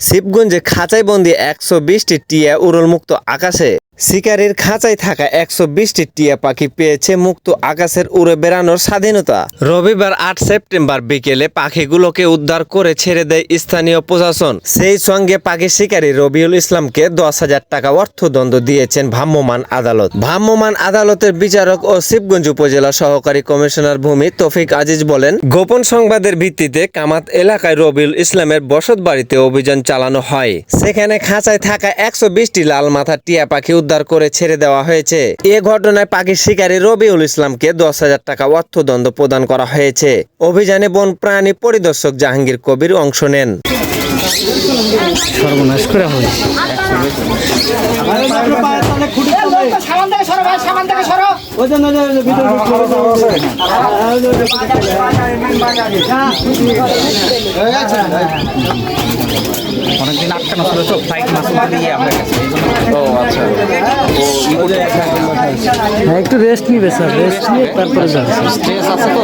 শিবগঞ্জে খাঁচাই বন্দি একশো বিশটি টিয়া উড়ল মুক্ত আকাশে। শিকারীর খাঁচায় থাকা একশো বিশটি টিয়া পাখি পেয়েছে মুক্ত আকাশের উড়ে বেড়ানোর স্বাধীনতা। রবিবার আট সেপ্টেম্বর বিকেলে পাখিগুলোকে উদ্ধার করে ছেড়ে দেয় স্থানীয় প্রশাসন। সেই সঙ্গে পাখি শিকারী রবিউল ইসলামকে দশ হাজার টাকা অর্থদণ্ড দিয়েছেন ভ্রাম্যমান আদালত। ভ্রাম্যমাণ আদালতের বিচারক ও শিবগঞ্জ উপজেলা সহকারী কমিশনার ভূমি তফিক আজিজ বলেন, গোপন সংবাদের ভিত্তিতে কামাত এলাকায় রবিউল ইসলামের বসত বাড়িতে অভিযান চালানো হয়। সেখানে খাঁচায় থাকা একশো বিশটি লাল মাথা টিয়া পাখি উদ্ধার করে ছেড়ে দেওয়া হয়েছে। এ ঘটনায় পাখির শিকারী রবিউল ইসলামকে দশ হাজার টাকা অর্থদণ্ড প্রদান করা হয়েছে। অভিযানে বন প্রাণী পরিদর্শক জাহাঙ্গীর কবির অংশ নেন। সর্বনাশ করে হয়েছে সামান থেকে সরো ভাই সামান থেকে সরো অনেকদিন আটকানো ছিল তো ফ্লাইট মাছ গিয়ে আমরা গেছি। হ্যাঁ একটু রেস্ট নিবে স্যার রেস্ট নিয়ে তারপরে যাবে। স্ট্রেস আছে তো?